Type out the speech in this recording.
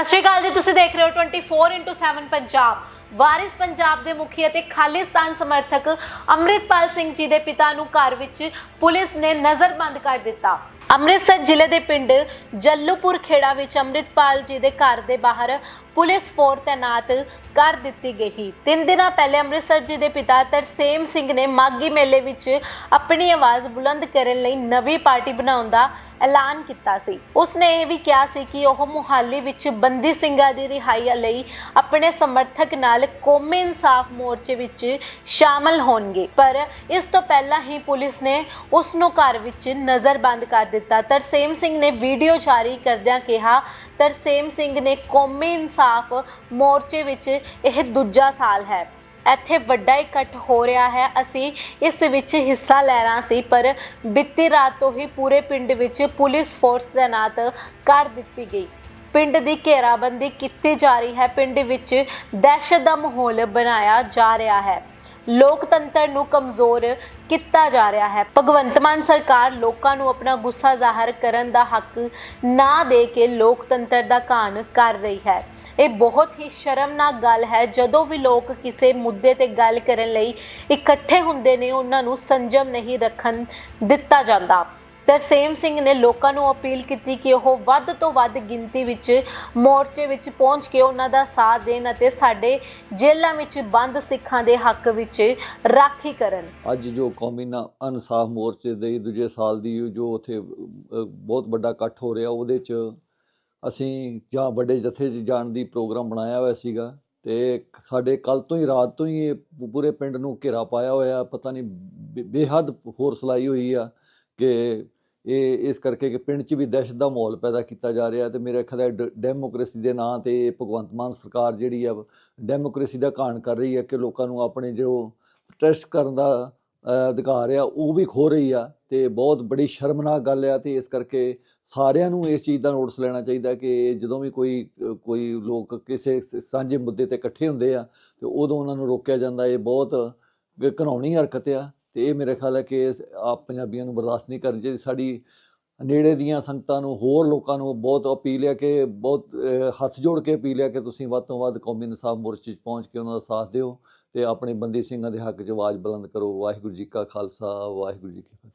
ਸਤਿ ਸ਼੍ਰੀ ਅਕਾਲ ਜੀ, ਤੁਸੀਂ ਦੇਖ ਰਹੇ ਹੋ 24x7 ਪੰਜਾਬ। ਵਾਰਿਸ ਪੰਜਾਬ ਦੇ ਮੁਖੀ ਅਤੇ ਖਾਲਿਸਤਾਨ ਸਮਰਥਕ ਅੰਮ੍ਰਿਤਪਾਲ ਸਿੰਘ ਜੀ ਦੇ ਪਿਤਾ ਨੂੰ ਘਰ ਵਿੱਚ ਪੁਲਿਸ ਨੇ ਨਜ਼ਰਬੰਦ ਕਰ ਦਿੱਤਾ। ਅੰਮ੍ਰਿਤਸਰ ਜ਼ਿਲ੍ਹੇ ਦੇ ਪਿੰਡ ਜੱਲੂਪੁਰ ਖੇੜਾ ਵਿੱਚ ਅੰਮ੍ਰਿਤਪਾਲ ਜੀ ਦੇ ਘਰ ਦੇ ਬਾਹਰ ਪੁਲਿਸ ਫੋਰ ਤੈਨਾਤ ਕਰ ਦਿੱਤੀ ਗਈ। ਤਿੰਨ ਦਿਨਾਂ ਪਹਿਲੇ ਅੰਮ੍ਰਿਤਸਰ ਜੀ ਦੇ ਪਿਤਾ ਤਰਸੇਮ ਸਿੰਘ ਨੇ ਮਾਗੀ ਮੇਲੇ ਵਿੱਚ ਆਪਣੀ ਆਵਾਜ਼ ਬੁਲੰਦ ਕਰਨ ਲਈ ਨਵੀਂ ਪਾਰਟੀ ਬਣਾਉਣ ਦਾ ਐਲਾਨ ਕੀਤਾ ਸੀ। ਉਸਨੇ ਇਹ ਵੀ ਕਿਹਾ ਸੀ ਕਿ ਉਹ ਮੁਹਾਲੀ ਵਿੱਚ ਬੰਦੀ ਸਿੰਘਾਂ ਦੀ ਰਿਹਾਈ ਲਈ ਆਪਣੇ ਸਮਰਥਕ ਨਾਲ ਕੌਮੀ ਇਨਸਾਫ ਮੋਰਚੇ ਵਿੱਚ ਸ਼ਾਮਲ ਹੋਣਗੇ। ਪਰ ਇਸ ਤੋਂ ਪਹਿਲਾਂ ਹੀ ਪੁਲਿਸ ਨੇ ਉਸ ਨੂੰ ਘਰ ਵਿੱਚ ਨਜ਼ਰਬੰਦ ਕਰ ਦਿੱਤਾ। ਤਰਸੇਮ ਸਿੰਘ ਨੇ ਵੀਡੀਓ ਜਾਰੀ ਕਰਦਿਆਂ ਕਿਹਾ, ਤਰਸੇਮ ਸਿੰਘ ਨੇ ਕੌਮੀ ਇਨਸਾਫ ਮੋਰਚੇ ਵਿੱਚ ਇਹ ਦੂਜਾ ਸਾਲ ਹੈ। ਇੱਥੇ ਵੱਡਾ ਇਕੱਠ ਹੋ ਰਿਹਾ ਹੈ। ਅਸੀਂ ਇਸ ਵਿੱਚ ਹਿੱਸਾ ਲੈਣਾ ਸੀ, ਪਰ ਬੀਤੀ ਰਾਤ ਤੋਂ ਹੀ ਪੂਰੇ ਪਿੰਡ ਵਿੱਚ ਪੁਲਿਸ ਫੋਰਸ ਤੈਨਾਤ ਕਰ ਦਿੱਤੀ ਗਈ। ਪਿੰਡ ਦੀ ਘੇਰਾਬੰਦੀ ਕੀਤੀ ਜਾ ਰਹੀ ਹੈ। ਪਿੰਡ ਵਿੱਚ ਦਹਿਸ਼ਤ ਦਾ ਮਾਹੌਲ ਬਣਾਇਆ ਜਾ ਰਿਹਾ ਹੈ। ਲੋਕਤੰਤਰ ਨੂੰ ਕਮਜ਼ੋਰ ਕੀਤਾ ਜਾ ਰਿਹਾ ਹੈ। ਭਗਵੰਤ ਮਾਨ ਸਰਕਾਰ ਲੋਕਾਂ ਨੂੰ ਆਪਣਾ ਗੁੱਸਾ ਜ਼ਾਹਰ ਕਰਨ ਦਾ ਹੱਕ ਨਾ ਦੇ ਕੇ ਲੋਕਤੰਤਰ ਦਾ ਘਾਣ ਕਰ ਰਹੀ ਹੈ। ਇਹ ਬਹੁਤ ਹੀ ਸ਼ਰਮਨਾਕ ਗੱਲ ਹੈ। ਜਦੋਂ ਵੀ ਲੋਕ ਕਿਸੇ ਮੁੱਦੇ ਤੇ ਗੱਲ ਕਰਨ ਲਈ ਇਕੱਠੇ ਹੁੰਦੇ ਨੇ, ਉਹਨਾਂ ਨੂੰ ਸੰਜਮ ਨਹੀਂ ਰੱਖਣ ਦਿੱਤਾ ਜਾਂਦਾ। ਤਰਸੇਮ ਸਿੰਘ ਨੇ ਲੋਕਾਂ ਨੂੰ ਅਪੀਲ ਕੀਤੀ ਕਿ ਉਹ ਵੱਧ ਤੋਂ ਵੱਧ ਗਿਣਤੀ ਵਿੱਚ ਮੋਰਚੇ ਵਿੱਚ ਪਹੁੰਚ ਕੇ ਉਹਨਾਂ ਦਾ ਸਾਥ ਦੇਣ ਅਤੇ ਸਾਡੇ ਜੇਲ੍ਹਾਂ ਵਿੱਚ ਬੰਦ ਸਿੱਖਾਂ ਦੇ ਹੱਕ ਵਿੱਚ ਰਾਖੀ ਕਰਨ। ਅੱਜ ਜੋ ਕੌਮੀ ਨਾ ਇਨਸਾਫ ਮੋਰਚੇ ਦੇ ਦੂਜੇ ਸਾਲ ਦੀ ਜੋ ਉਥੇ ਬਹੁਤ ਵੱਡਾ ਇਕੱਠ ਹੋ ਰਿਹਾ, ਉਹਦੇ ਚ ਅਸੀਂ ਜਾਂ ਵੱਡੇ ਜਥੇ 'ਚ ਜਾਣ ਦੀ ਪ੍ਰੋਗਰਾਮ ਬਣਾਇਆ ਹੋਇਆ ਸੀਗਾ ਤੇ ਸਾਡੇ ਕੱਲ ਤੋਂ ਹੀ, ਰਾਤ ਤੋਂ ਹੀ ਇਹ ਪੂਰੇ ਪਿੰਡ ਨੂੰ ਘੇਰਾ ਪਾਇਆ ਹੋਇਆ, ਪਤਾ ਨਹੀਂ ਬੇ- ਬੇਹੱਦ ਫੋਰਸ ਲਾਈ ਹੋਈ ਆ ਕਿ ਇਹ, ਇਸ ਕਰਕੇ ਕਿ ਪਿੰਡ 'ਚ ਵੀ ਦਹਿਸ਼ਤ ਦਾ ਮਾਹੌਲ ਪੈਦਾ ਕੀਤਾ ਜਾ ਰਿਹਾ ਤੇ ਮੇਰੇ ਖਿਆਲ ਹੈ ਡ- ਡੈਮੋਕ੍ਰੇਸੀ ਦੇ ਨਾਂ ਤੇ ਭਗਵੰਤ ਮਾਨ ਸਰਕਾਰ ਜਿਹੜੀ ਆ, ਡੈਮੋਕ੍ਰੇਸੀ ਦਾ ਘਾਣ ਕਰ ਰਹੀ ਹੈ ਕਿ ਲੋਕਾਂ ਨੂੰ ਆਪਣੇ ਜੋ ਪ੍ਰੋਟੈਸਟ ਕਰਨ ਦਾ ਅਧਿਕਾਰ ਆ, ਉਹ ਵੀ ਖੋ ਰਹੀ ਆ ਤੇ ਬਹੁਤ ਬੜੀ ਸ਼ਰਮਨਾਕ ਗੱਲ ਆ ਤੇ ਇਸ ਕਰਕੇ ਸਾਰਿਆਂ ਨੂੰ ਇਸ ਚੀਜ਼ ਦਾ ਨੋਟਿਸ ਲੈਣਾ ਚਾਹੀਦਾ ਕਿ ਜਦੋਂ ਵੀ ਕੋਈ ਕੋਈ ਲੋਕ ਕਿਸੇ ਸਾਂਝੇ ਮੁੱਦੇ ਤੇ ਇਕੱਠੇ ਹੁੰਦੇ ਆ ਤੇ ਉਦੋਂ ਉਹਨਾਂ ਨੂੰ ਰੋਕਿਆ ਜਾਂਦਾ, ਇਹ ਬਹੁਤ ਘਿਨਾਉਣੀ ਹਰਕਤ ਆ ਤੇ ਇਹ ਮੇਰੇ ਖਿਆਲ ਹੈ ਕਿ ਆਪ ਪੰਜਾਬੀਆਂ ਨੂੰ ਬਰਦਾਸ਼ਤ ਨਹੀਂ ਕਰਨੀ ਚਾਹੀਦੀ। ਸਾਡੀ ਨੇੜੇ ਦੀਆਂ ਸੰਗਤਾਂ ਨੂੰ, ਹੋਰ ਲੋਕਾਂ ਨੂੰ ਬਹੁਤ ਅਪੀਲ ਹੈ ਕਿ ਬਹੁਤ ਹੱਥ ਜੋੜ ਕੇ ਅਪੀਲ ਹੈ ਕਿ ਤੁਸੀਂ ਵੱਧ ਤੋਂ ਵੱਧ ਕੌਮੀ ਇਨਸਾਫ ਮੋਰਚੇ 'ਚ ਪਹੁੰਚ ਕੇ ਉਹਨਾਂ ਦਾ ਸਾਥ ਦਿਓ ਤੇ ਆਪਣੇ ਬੰਦੀ ਸਿੰਘਾਂ ਦੇ ਹੱਕ 'ਚ ਆਵਾਜ਼ ਬੁਲੰਦ ਕਰੋ, ਵਾਹਿਗੁਰੂ ਜੀ ਕਾ ਖਾਲਸਾ, ਵਾਹਿਗੁਰੂ ਜੀ ਕੀ ਫਤਿਹ।